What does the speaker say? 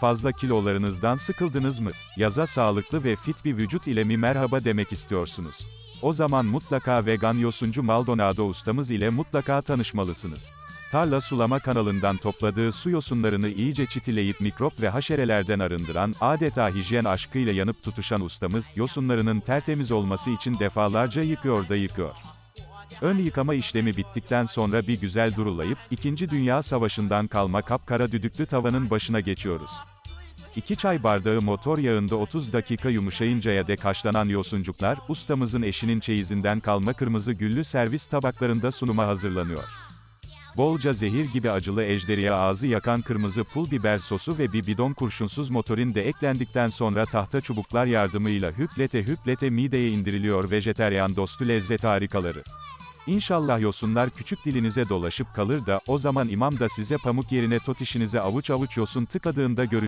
fazla kilolarınızdan sıkıldınız mı? Yaza sağlıklı ve fit bir vücut ile mi merhaba demek istiyorsunuz? O zaman mutlaka vegan yosuncu Maldonado ustamız ile mutlaka tanışmalısınız. Tarla Sulama kanalından topladığı su yosunlarını iyice çitileyip mikrop ve haşerelerden arındıran, adeta hijyen aşkıyla yanıp tutuşan ustamız, yosunlarının tertemiz olması için defalarca yıkıyor da yıkıyor. Ön yıkama işlemi bittikten sonra bir güzel durulayıp, 2. Dünya Savaşı'ndan kalma kapkara düdüklü tavanın başına geçiyoruz. 2 çay bardağı motor yağında 30 dakika yumuşayıncaya dek haşlanan yosuncuklar, ustamızın eşinin çeyizinden kalma kırmızı güllü servis tabaklarında sunuma hazırlanıyor. Bolca zehir gibi acılı ejderiye ağzı yakan kırmızı pul biber sosu ve bir bidon kurşunsuz motorin de eklendikten sonra tahta çubuklar yardımıyla hüplete hüplete mideye indiriliyor vejeteryan dostu lezzet harikaları. İnşallah yosunlar küçük dilinize dolaşıp kalır da, o zaman imam da size pamuk yerine tot işinize avuç avuç yosun tıkadığında göreceksiniz.